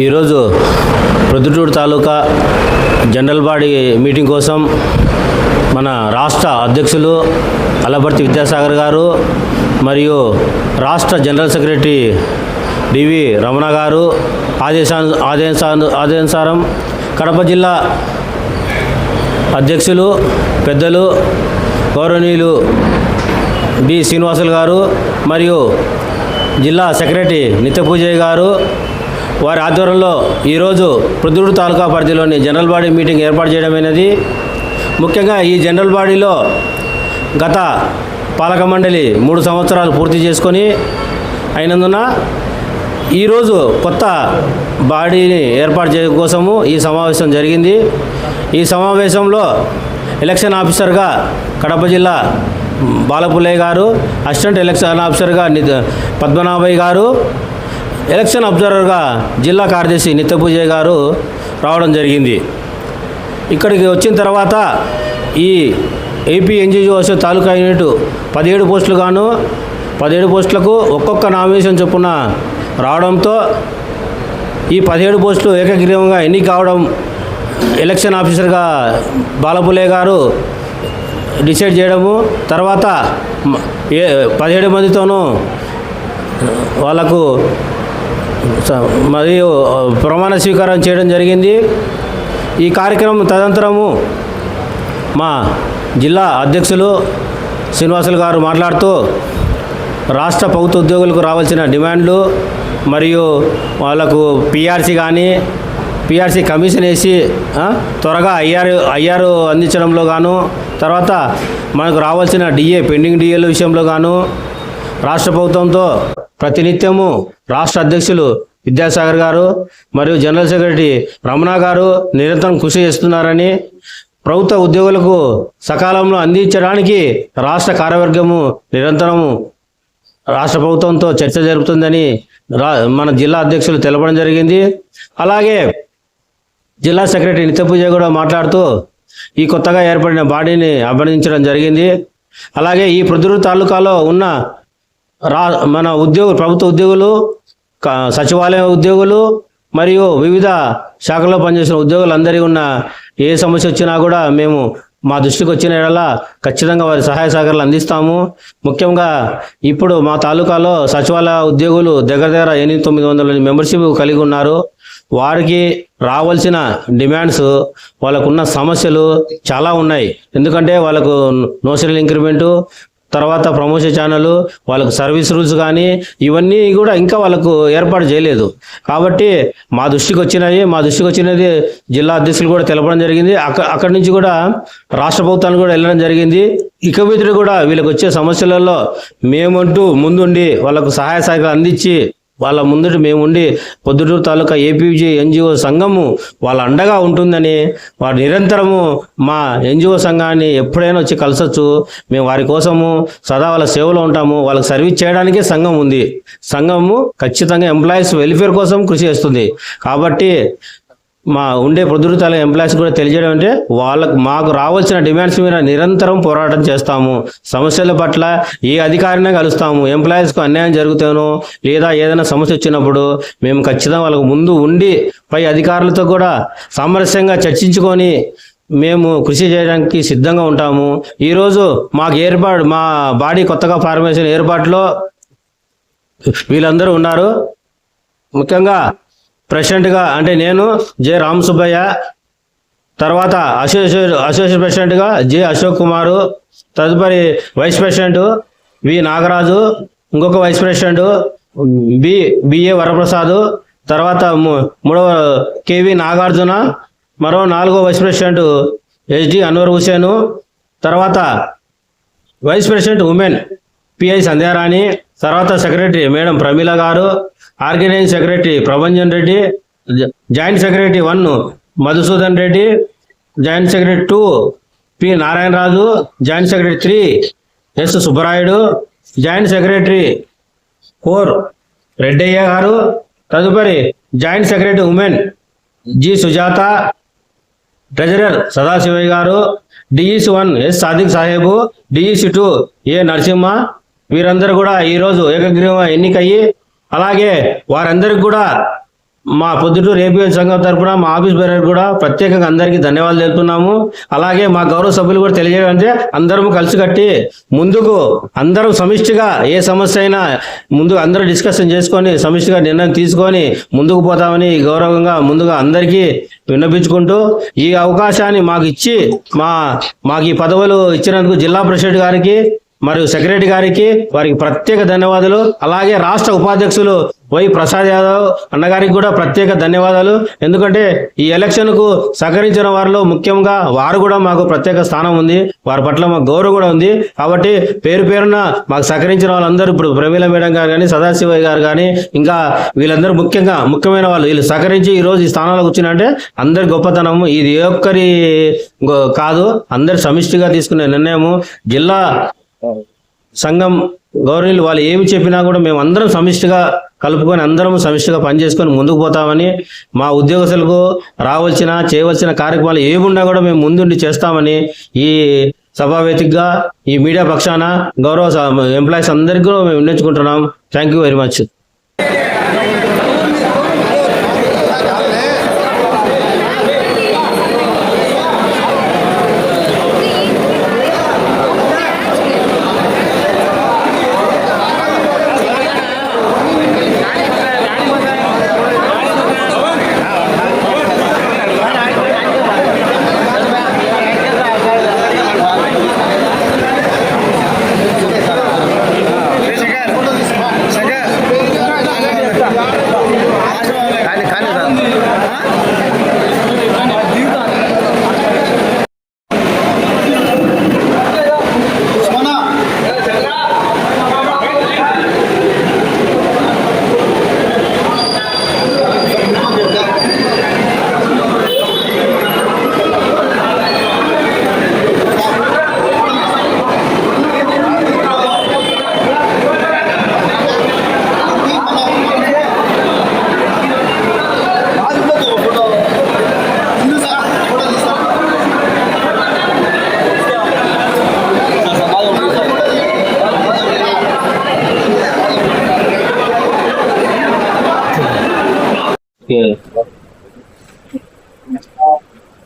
ఈరోజు Proddatur taluka general body meeting కోసం మన రాష్ట్ర అధ్యక్షులు అలపర్తి విద్యాసాగర్ గారు మరియు రాష్ట్ర జనరల్ సెక్రటరీ డివి రమణ గారు ఆదేశా ఆదేశా ఆదేశానుసారం కడప జిల్లా అధ్యక్షులు పెద్దలు గౌరవనీయులు బి శ్రీనివాసులు గారు మరియు జిల్లా సెక్రటరీ నిత్యపూజయ్య గారు వారి ఆధ్వర్యంలో ఈరోజు ప్రొద్దుటూరు తాలూకా పరిధిలోని జనరల్ బాడీ మీటింగ్ ఏర్పాటు చేయడమైనది ముఖ్యంగా ఈ జనరల్ బాడీలో గత పాలక మండలి మూడు సంవత్సరాలు పూర్తి చేసుకొని అయినందున ఈరోజు కొత్త బాడీని ఏర్పాటు చేయడం కోసము ఈ సమావేశం జరిగింది. ఈ సమావేశంలో ఎలక్షన్ ఆఫీసర్గా కడప జిల్లా బాలపుల్లయ్య గారు అసిస్టెంట్ ఎలక్షన్ ఆఫీసర్గా పద్మనాభయ్య గారు ఎలక్షన్ అబ్జర్వర్గా జిల్లా కార్యదర్శి నిత్యపూజయ్య గారు రావడం జరిగింది. ఇక్కడికి వచ్చిన తర్వాత ఈ ఏపీ ఎన్జిఓస్ తాలూకా యూనిట్ పదిహేడు పోస్టులు గాను పదిహేడు పోస్టులకు ఒక్కొక్క నామినేషన్ చొప్పున రావడంతో ఈ పదిహేడు పోస్టులు ఏకగ్రీవంగా ఎన్నిక కావడం ఎలక్షన్ ఆఫీసర్గా బాలపులే గారు డిసైడ్ చేయడము తర్వాత ఏ పదిహేడు మందితోనూ వాళ్ళకు మరియు ప్రమాణ స్వీకారం చేయడం జరిగింది. ఈ కార్యక్రమం తదనంతరము మా జిల్లా అధ్యక్షులు శ్రీనివాసులు గారు మాట్లాడుతూ రాష్ట్ర ప్రభుత్వ ఉద్యోగులకు రావాల్సిన డిమాండ్లు మరియు వాళ్ళకు పిఆర్సీ కానీ పిఆర్సీ కమిషన్ వేసి త్వరగా ఐఆర్ ఐఆర్ అందించడంలో గాను తర్వాత మనకు రావాల్సిన డిఏ పెండింగ్ డిఏల విషయంలో గాను రాష్ట్ర ప్రభుత్వంతో ప్రతినిత్యము రాష్ట్ర అధ్యక్షులు విద్యాసాగర్ గారు మరియు జనరల్ సెక్రటరీ రమణ గారు నిరంతరం కృషి చేస్తున్నారని ప్రభుత్వ ఉద్యోగులకు సకాలంలో అందించడానికి రాష్ట్ర కార్యవర్గము నిరంతరము రాష్ట్ర ప్రభుత్వంతో చర్చ జరుపుతుందని రా మన జిల్లా అధ్యక్షులు తెలపడం జరిగింది. అలాగే జిల్లా సెక్రటరీ నిత్యపూజ కూడా మాట్లాడుతూ ఈ కొత్తగా ఏర్పడిన బాడీని అభినందించడం జరిగింది. అలాగే ఈ ప్రొద్దురు తాలూకాలో ఉన్న రా మన ఉద్యోగులు ప్రభుత్వ ఉద్యోగులు సచివాలయ ఉద్యోగులు మరియు వివిధ శాఖల్లో పనిచేసిన ఉద్యోగులందరికీ ఉన్న ఏ సమస్య వచ్చినా కూడా మేము మా దృష్టికి వచ్చిన ఎడలా ఖచ్చితంగా వారి సహాయ సహకారాలు అందిస్తాము. ముఖ్యంగా ఇప్పుడు మా తాలూకాలో సచివాలయ ఉద్యోగులు దగ్గర దగ్గర ఎనిమిది తొమ్మిది వందల మెంబర్షిప్ కలిగి ఉన్నారు. వారికి రావాల్సిన డిమాండ్స్ వాళ్ళకున్న సమస్యలు చాలా ఉన్నాయి. ఎందుకంటే వాళ్ళకు నోషనల్ ఇంక్రిమెంటు తర్వాత ప్రమోషన్ ఛానల్ వాళ్ళకు సర్వీస్ రూల్స్ కానీ ఇవన్నీ కూడా ఇంకా వాళ్ళకు ఏర్పాటు చేయలేదు. కాబట్టి మా దృష్టికి వచ్చినాయి మా దృష్టికి వచ్చినది జిల్లా అధ్యక్షులు కూడా తెలపడం జరిగింది. అక్కడి నుంచి కూడా రాష్ట్ర ప్రభుత్వానికి కూడా వెళ్ళడం జరిగింది. ఇక కూడా వీళ్ళకి వచ్చే సమస్యలలో మేమంటూ ముందుండి వాళ్ళకు సహాయ సహకారం అందించి వాళ్ళ ముందు మేము ఉండి పొద్దుటూరు తాలూకా ఏపీజీ ఎన్జిఓ సంఘము వాళ్ళ అండగా ఉంటుందని వారు నిరంతరము మా ఎన్జిఓ సంఘాన్ని ఎప్పుడైనా వచ్చి కలసొచ్చు. మేము వారి కోసము సదా వాళ్ళ సేవలో ఉంటాము. వాళ్ళకి సర్వీస్ చేయడానికే సంఘం ఉంది. సంఘము ఖచ్చితంగా ఎంప్లాయీస్ వెల్ఫేర్ కోసం కృషి చేస్తుంది. కాబట్టి మా ఉండే ప్రొద్దుతాల ఎంప్లాయీస్ కూడా తెలియజేయడం అంటే వాళ్ళకు మాకు రావాల్సిన డిమాండ్స్ మీద నిరంతరం పోరాటం చేస్తాము. సమస్యల పట్ల ఏ అధికారినే కలుస్తాము. ఎంప్లాయీస్కు అన్యాయం జరుగుతానో లేదా ఏదైనా సమస్య వచ్చినప్పుడు మేము ఖచ్చితంగా వాళ్ళకు ముందు ఉండి పై అధికారులతో కూడా సామరస్యంగా చర్చించుకొని మేము కృషి చేయడానికి సిద్ధంగా ఉంటాము. ఈరోజు మాకు ఏర్పాటు మా బాడీ కొత్తగా ఫార్మేషన్ ఏర్పాటులో వీళ్ళందరూ ఉన్నారు. ముఖ్యంగా ప్రెసిడెంట్గా అంటే నేను జె. రామ్ సుబ్బయ్య తర్వాత అసోసియేట్ అసోసియేట్ ప్రెసిడెంట్గా జె. అశోక్ కుమారు తదుపరి వైస్ ప్రెసిడెంట్ వి. నాగరాజు ఇంకొక vice president B. BA Varaprasad తర్వాత ము- మూడవ కేవి నాగార్జున మరో నాలుగో vice president HD Anwar Hussain తర్వాత vice president women PI Sandhyarani తర్వాత సెక్రటరీ మేడం ప్రమీల గారు ఆర్గనైజింగ్ సెక్రటరీ ప్రభంజన్ రెడ్డి జ- joint secretary one Madhusudhan Reddy joint secretary two P Narayanaraju joint secretary three S Subbarayudu joint secretary four Reddaiah గారు తదుపరి joint secretary women G Sujatha treasurer Sadasivaiah గారు DEC one S Sadiq Saheb DEC two A Narasimha వీరందరూ కూడా ఈరోజు ఏకగ్రీవ ఎన్నికయ్యి అలాగే వారందరికి కూడా మా పొద్దుటూరు ఏపీఎల్ సంఘం తరపున మా ఆఫీస్ బేరర్ కూడా ప్రత్యేకంగా అందరికీ ధన్యవాదాలు తెలుపుతున్నాము. అలాగే మా గౌరవ సభ్యులు కూడా తెలియజేయాలంటే అందరం కలిసి కట్టి ముందుకు అందరం సమిష్టిగా ఏ సమస్య అయినా ముందు అందరూ డిస్కషన్ చేసుకొని సమిష్టిగా నిర్ణయం తీసుకొని ముందుకు పోతామని గౌరవంగా ముందుగా అందరికీ విన్నపించుకుంటూ ఈ అవకాశాన్ని మాకు ఇచ్చి మా మాకు ఈ పదవులు ఇచ్చినందుకు జిల్లా ప్రెసిడెంట్ గారికి మరియు సెక్రటరీ గారికి వారికి ప్రత్యేక ధన్యవాదాలు. అలాగే రాష్ట్ర ఉపాధ్యక్షులు వై ప్రసాద్ యాదవ్ అన్నగారికి కూడా ప్రత్యేక ధన్యవాదాలు. ఎందుకంటే ఈ ఎలక్షన్కు సహకరించిన వారిలో ముఖ్యంగా వారు కూడా మాకు ప్రత్యేక స్థానం ఉంది. వారి పట్ల మాకు గౌరవం కూడా ఉంది. కాబట్టి పేరు పేరున మాకు సహకరించిన వాళ్ళందరూ ఇప్పుడు ప్రమీల మేడం గారు కానీ సదాశివ గారు కానీ ఇంకా వీళ్ళందరూ ముఖ్యంగా ముఖ్యమైన వాళ్ళు వీళ్ళు సహకరించి ఈ రోజు ఈ స్థానాలకు కూర్చున్నారంటే అందరి గొప్పతనము. ఇది ఏ ఒక్కరి కాదు అందరి సమిష్టిగా తీసుకునే నిర్ణయము. జిల్లా సంఘం గౌరవులు వాళ్ళు ఏమి చెప్పినా కూడా మేము అందరం సమిష్టిగా కలుపుకొని అందరం సమిష్టిగా పనిచేసుకొని ముందుకు పోతామని మా ఉద్యోగస్తులకు రావాల్సిన చేయవలసిన కార్యక్రమాలు ఏమున్నా కూడా మేము ముందుండి చేస్తామని ఈ సభావేదికగా ఈ మీడియా పక్షాన గౌరవ ఎంప్లాయీస్ అందరికీ మేము విన్నచుకుంటున్నాం థ్యాంక్ యూ వెరీ మచ్.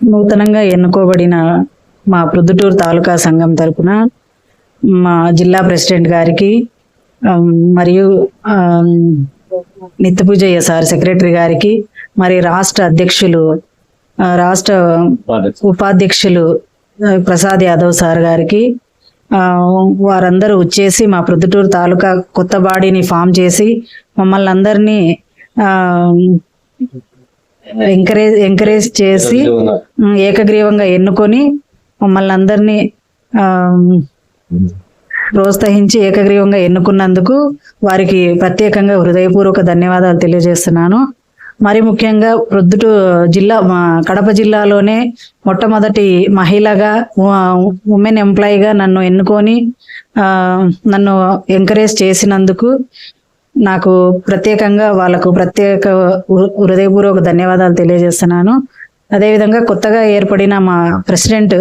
నూతనంగా ఎన్నుకోబడిన మా ప్రొద్దుటూరు తాలూకా సంఘం తరపున మా జిల్లా ప్రెసిడెంట్ గారికి మరియు నిత్యపూజయ్య సార్ సెక్రటరీ గారికి మరి రాష్ట్ర అధ్యక్షులు రాష్ట్ర ఉపాధ్యక్షులు. ప్రసాద్ యాదవ్ సార్ గారికి వారందరూ వచ్చేసి మా ప్రొద్దుటూరు తాలూకా కొత్త బాడీని ఫామ్ చేసి మమ్మల్ని అందరినీ ఎంకరేజ్ ఎంకరేజ్ చేసి ఏకగ్రీవంగా ఎన్నుకొని మమ్మల్ని అందరినీ ప్రోత్సహించి ఏకగ్రీవంగా ఎన్నుకున్నందుకు వారికి ప్రత్యేకంగా హృదయపూర్వక ధన్యవాదాలు తెలియజేస్తున్నాను. మరి ముఖ్యంగా ప్రొద్దుటూ జిల్లా కడప జిల్లాలోనే మొట్టమొదటి మహిళగా ఉమెన్ ఎంప్లాయీగా నన్ను ఎన్నుకొని నన్ను ఎంకరేజ్ చేసినందుకు నాకు ప్రత్యేకంగా వాళ్ళకు ప్రత్యేక హృదయపూర్వక ధన్యవాదాలు తెలియజేస్తున్నాను. అదేవిధంగా కొత్తగా ఏర్పడిన మా president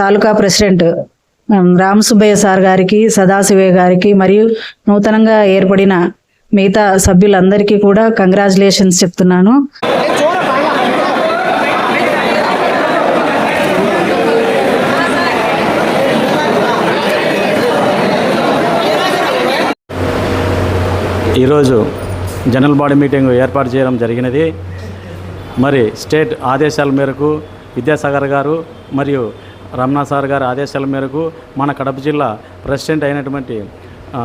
taluka president Ramasubbaiah Subbaiah sir గారికి సదాశివయ్య గారికి మరియు నూతనంగా ఏర్పడిన మిగతా సభ్యులందరికీ కూడా కంగ్రాచులేషన్స్ చెప్తున్నాను. ఈరోజు జనరల్ బాడీ మీటింగ్ ఏర్పాటు చేయడం జరిగినది. మరి స్టేట్ ఆదేశాల మేరకు విద్యాసాగర్ గారు మరియు రమణ సార్ గారి ఆదేశాల మేరకు మన కడప జిల్లా ప్రెసిడెంట్ అయినటువంటి ఆ,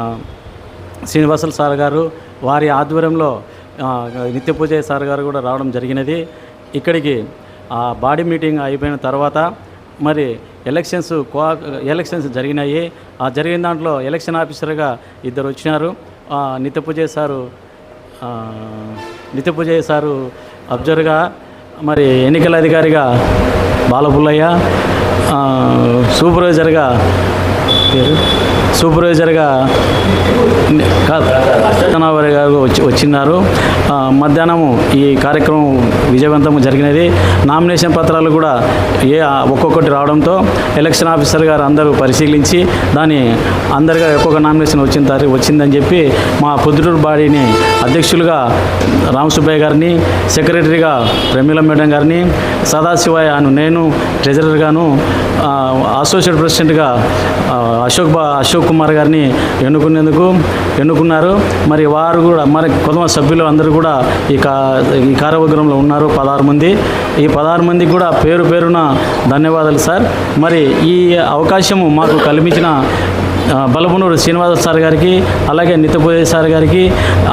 శ్రీనివాసులు సార్ గారు వారి ఆధ్వర్యంలో నిత్య పూజ సార్ గారు కూడా రావడం జరిగినది. ఇక్కడికి ఆ బాడీ మీటింగ్ అయిపోయిన తర్వాత మరి ఎలక్షన్స్ కో ఎలక్షన్స్ జరిగినాయి. ఆ జరిగిన దాంట్లో ఎలక్షన్ ఆఫీసర్గా ఇద్దరు వచ్చినారు. నిత్యపూజ సారు ఆ, నిత్యపూజ సారు అబ్జర్వర్గా మరి ఎన్నికల అధికారిగా బాలపుల్లయ్య సూపర్వైజర్గా పేరు సూపర్వైజర్గా కాదు గారు వచ్చి వచ్చినారు మధ్యాహ్నము ఈ కార్యక్రమం విజయవంతం జరిగినది. నామినేషన్ పత్రాలు కూడా ఏ ఒక్కొక్కటి రావడంతో ఎలక్షన్ ఆఫీసర్ గారు అందరూ పరిశీలించి దాని అందరిగా ఒక్కొక్క నామినేషన్ వచ్చిన తారీ వచ్చిందని చెప్పి మా పొద్దుటూరు బాడీని అధ్యక్షులుగా రామసుబ్బయ్య గారిని సెక్రటరీగా ప్రమీల మేడం గారిని సదాశివయ్య అను నేను ట్రెజరర్గాను అసోసియేట్ ప్రెసిడెంట్గా అశోక్ బా అశోక్ కుమార్ గారిని ఎన్నుకునేందుకు ఎన్నుకున్నారు. మరి వారు కూడా మరి కుటుంబ సభ్యులు అందరూ కూడా ఈ కా ఈ కార్యవర్గంలో ఉన్నారు పదహారు మంది. ఈ పదహారు మందికి కూడా పేరు పేరున ధన్యవాదాలు సార్. మరి ఈ అవకాశము మాకు కల్పించిన బలమునూరు బలపనూరు శ్రీనివాస సార్ గారికి అలాగే నిత్యపూజ సార్ గారికి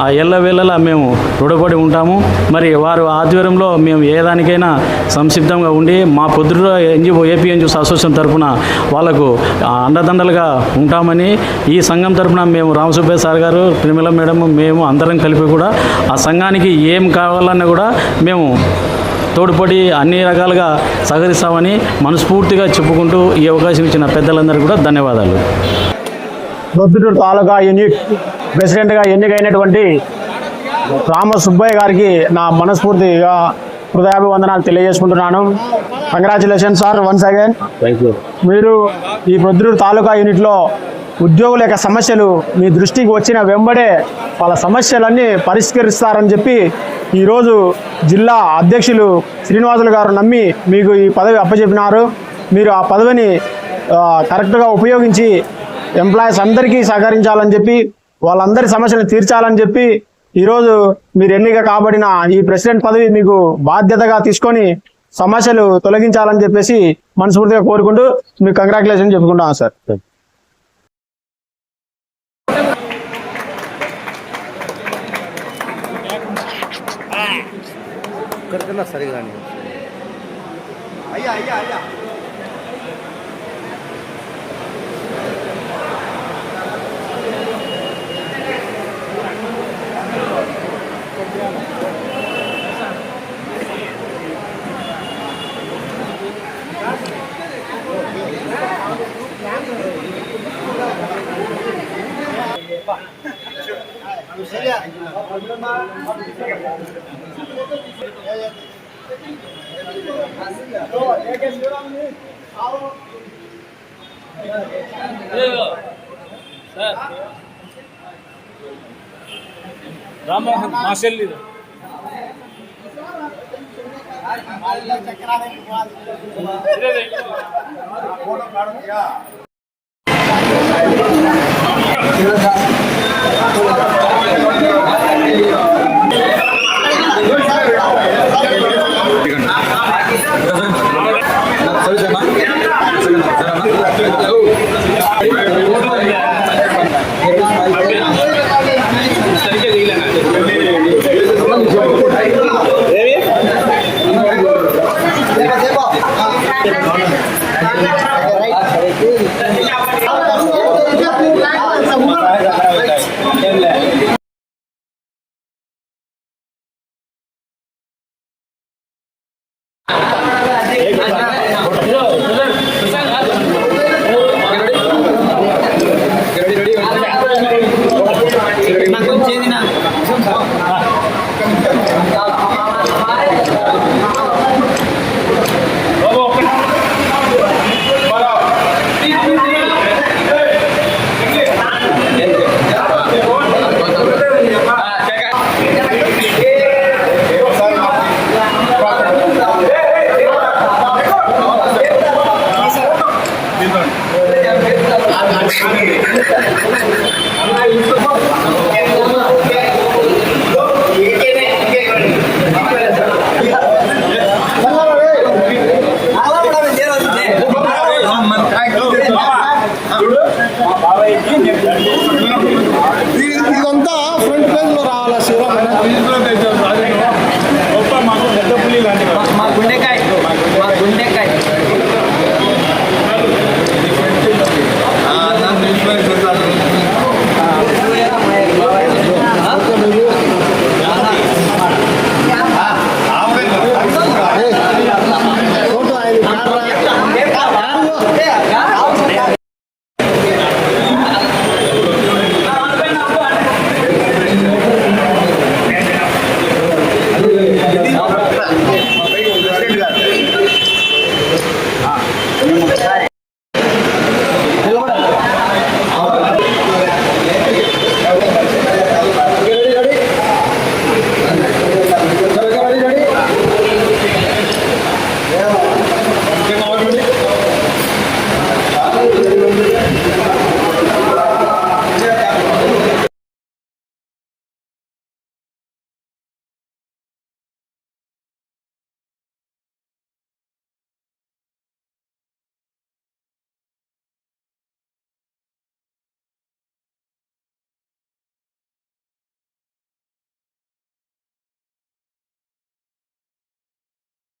ఆ ఎల్లవేళలా మేము రుణపడి ఉంటాము. మరి వారు ఆధ్వర్యంలో మేము ఏ దానికైనా సంసిద్ధంగా ఉండి మా పొద్దుట ఎన్జిఓ ఏపీ ఎన్జిఓస్ అసోసియేషన్ తరఫున వాళ్ళకు అండదండలుగా ఉంటామని ఈ సంఘం తరఫున మేము రామసుబ్బయ్య సార్ గారు ప్రిమిల మేడం మేము అందరం కలిపి కూడా ఆ సంఘానికి ఏం కావాలన్నా కూడా మేము తోడ్పడి అన్ని రకాలుగా సహకరిస్తామని మనస్ఫూర్తిగా చెప్పుకుంటూ ఈ అవకాశం ఇచ్చిన పెద్దలందరికీ కూడా ధన్యవాదాలు. ప్రొద్దుటూరు తాలూకా యూనిట్ ప్రెసిడెంట్గా ఎన్నికైనటువంటి రామ సుబ్బయ్య గారికి నా మనస్ఫూర్తిగా హృదయాభివందనాలు తెలియజేసుకుంటున్నాను. కంగ్రాచులేషన్ సార్ వన్స్ అగైన్ మీరు ఈ ప్రొద్దుటూరు తాలూకా యూనిట్లో ఉద్యోగుల యొక్క సమస్యలు మీ దృష్టికి వచ్చిన వెంబడే వాళ్ళ సమస్యలన్నీ పరిష్కరిస్తారని చెప్పి ఈరోజు జిల్లా అధ్యక్షులు శ్రీనివాసులు గారు నమ్మి మీకు ఈ పదవి అప్పచెప్పినారు. మీరు ఆ పదవిని కరెక్ట్గా ఉపయోగించి ఎంప్లాయీస్ అందరికీ సహకరించాలని చెప్పి వాళ్ళందరి సమస్యలను తీర్చాలని చెప్పి ఈరోజు మీరు ఎన్నిక కాబడిన ఈ ప్రెసిడెంట్ పదవి మీకు బాధ్యతగా తీసుకొని సమస్యలు తొలగించాలని చెప్పేసి మనస్ఫూర్తిగా కోరుకుంటూ మీకు కంగ్రాచులేషన్ చెప్పుకుంటాను సార్. రామ్మోహన్ మా చెల్లి Obrigado.